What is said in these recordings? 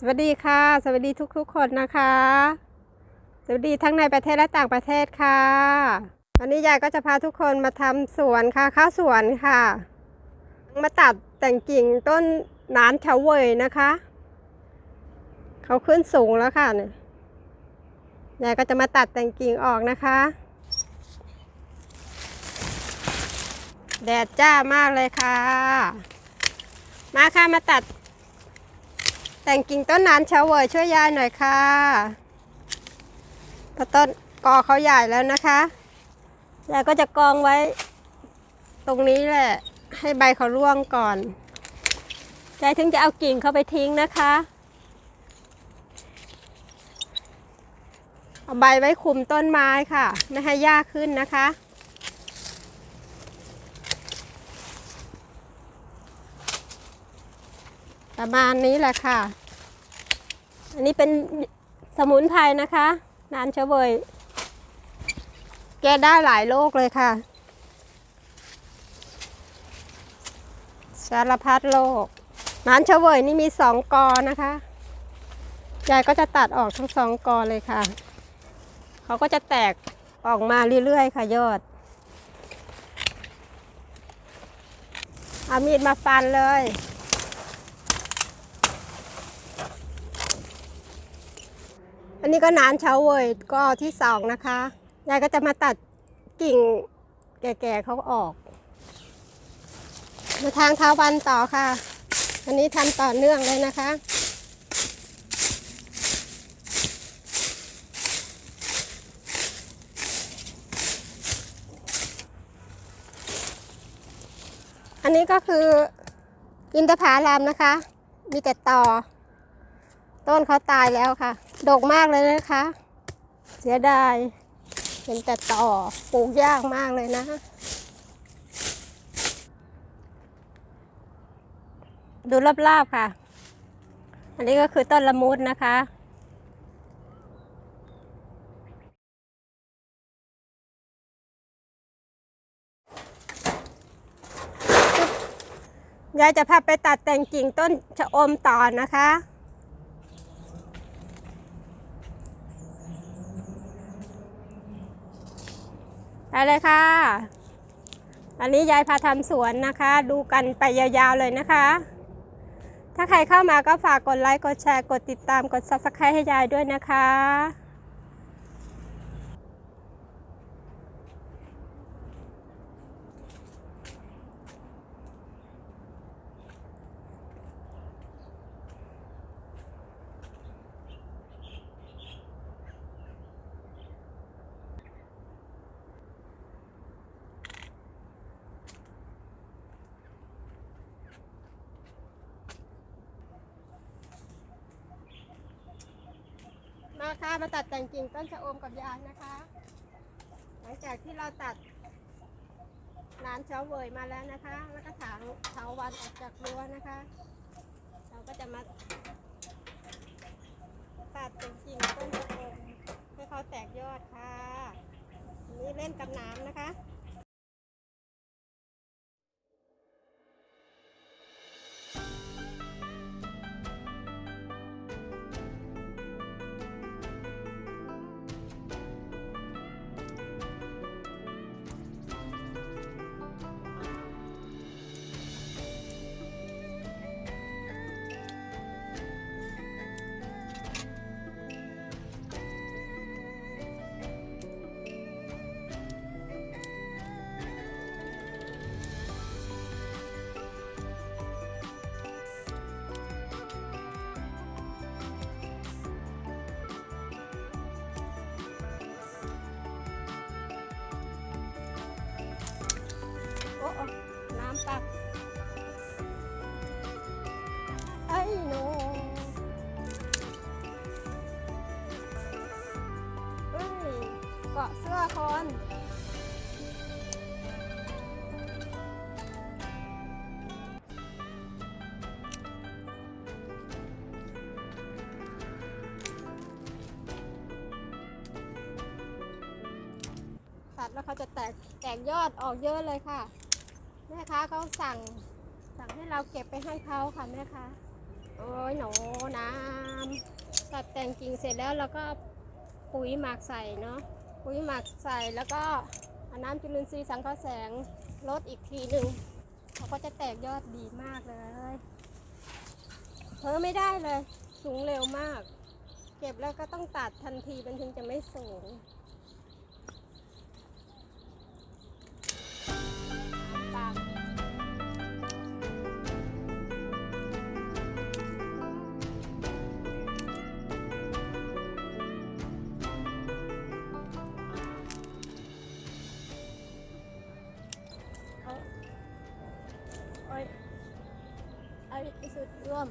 สวัสดีค่ะ สวัสดีทุกๆคนนะคะ สวัสดีทั้งในประเทศและต่างประเทศค่ะวันนี้ยายก็จะพาทุกคนมาทำสวนค่ะข้าวสวนค่ะ มาตัดแต่งกิ่งต้นหนานเฉาเวยนะคะ เขาขึ้นสูงแล้วค่ะเนี่ยยายก็จะมาตัดแต่งกิ่งออกนะคะ แดดจ้ามากเลยค่ะ มาค่ะมาตัด แต่งกิ่งต้นนานเฉาเวยช่วยยายหน่อยค่ะพราะต้นกอเขาใหญ่แล้วนะคะยายก็จะกองไว้ ตรงนี้แหละ ให้ใบเขาร่วงก่อนยายถึงจะเอากิ่งเขาไปทิ้งนะคะ เอาใบไว้คุมต้นไม้ค่ะ ไม่ให้หญ้าขึ้นนะคะ ประมาณนี้แหละค่ะ อันนี้เป็นสมุนไพรนะคะนานเฉเวย แก้ได้หลายโรคเลยค่ะ สารพัดโรคนานเฉเวยนี่มีสองกอนะคะยายก็จะตัดออกทั้งสองกอเลยค่ะ เขาก็จะแตกออกมาเรื่อยๆค่ะยอด เอามีดมาฟันเลย อันนี้ก็นานเช้าเวยก็ที่สองนะคะยายก็จะมาตัดกิ่งแก่ๆเขาออก มาทางเท้าวันต่อค่ะ อันนี้ทำต่อเนื่องเลยนะคะอันนี้ก็คืออินทผลัมนะคะ มีแต่ต่อต้นเขาตายแล้วค่ะ ดกมากเลยนะคะ เสียดายเห็นแต่ต่อปลูกยากมากเลยนะ ดูรอบๆค่ะ อันนี้ก็คือต้นละมุดนะคะยายจะพาไปตัดแต่งกิ่งต้นชะอมต่อนะคะ เลยค่ะ อันนี้ยายพาทำสวนนะคะ ดูกันไปยาวๆเลยนะคะ ถ้าใครเข้ามาก็ฝากกดไลค์ กดแชร์ กดติดตาม กด subscribe ให้ยายด้วยนะคะ มาค่ะมาตัดแต่งกิ่งต้นชะอมกับยางนะคะ หลังจากที่เราตัดนานเช้าเวยมาแล้วนะคะ แล้วก็ถางเถาวันออกจากรั้วนะคะ เราก็จะมาตัดแต่งกิ่งต้นชะอมให้เขาแตกยอดค่ะนี่เล่นกับน้ำนะคะ เกาะเสื้อคนตัดแล้วเขาจะแตกแตกยอดออกเยอะเลยค่ะ แม่ค้าเขาสั่ง สั่งให้เราเก็บไปให้เขาค่ะแม่ค้าโอ้ยหนูน้ำตัดแต่งกิ่งเสร็จแล้วเราก็ปุ๋ยหมักใส่เนาะ ปุ๋ยหมักใส่แล้วก็น้ำจุลินทรีย์สังเคราะห์แสงลดอีกทีหนึ่งเขาก็จะแตกยอดดีมากเลยเพิ่มไม่ได้เลย สูงเร็วมาก เก็บแล้วก็ต้องตัดทันทีมันถึงจะไม่สูง สุดร่วม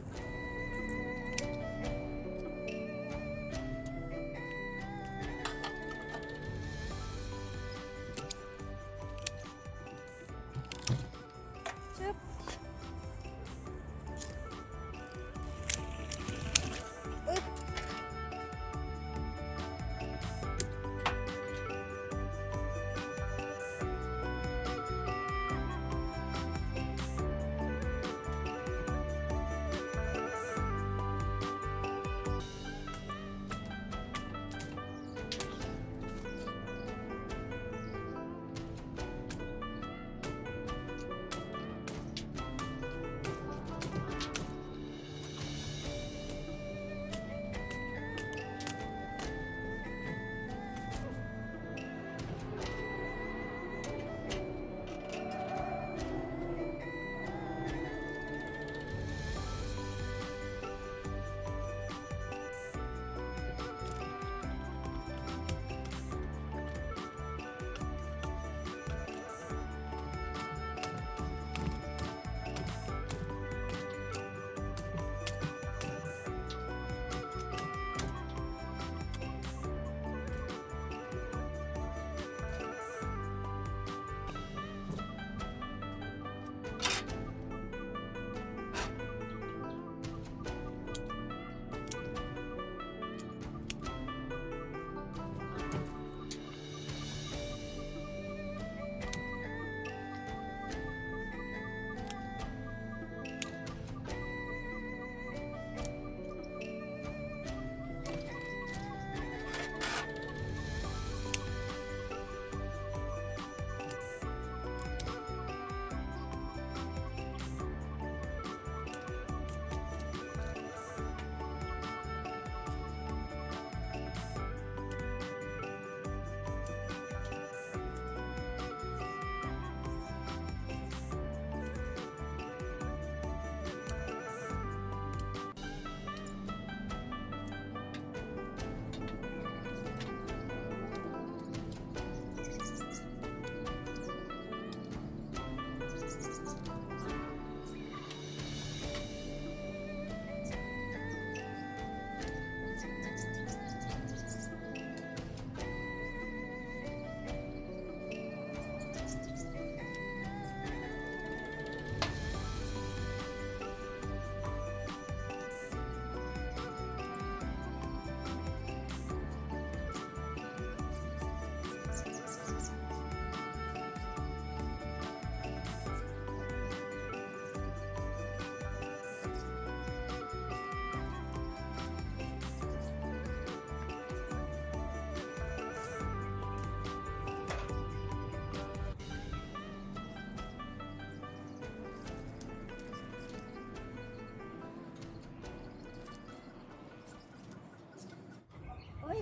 โอ้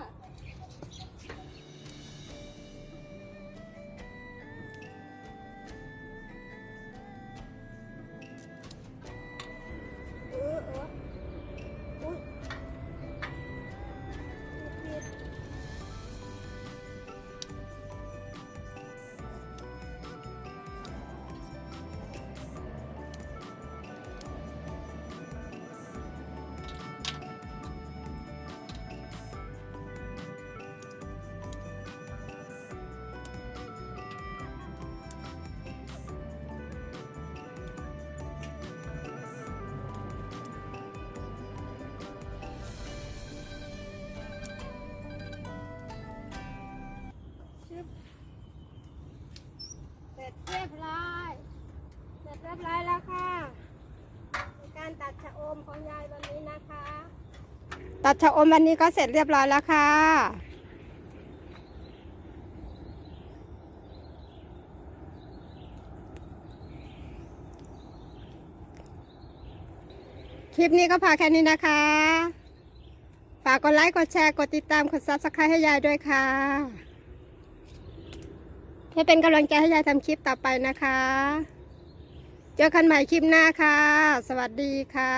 ย ตัดชะอมวันนี้ก็เสร็จเรียบร้อยแล้วค่ะ คลิปนี้ก็พอแค่นี้นะคะ ฝากกดไลค์ กดแชร์ กดติดตาม กดซับสไครต์ให้ยายด้วยค่ะ เพื่อเป็นกำลังใจให้ยายทำคลิปต่อไปนะคะ เจอกันใหม่คลิปหน้าค่ะ สวัสดีค่ะ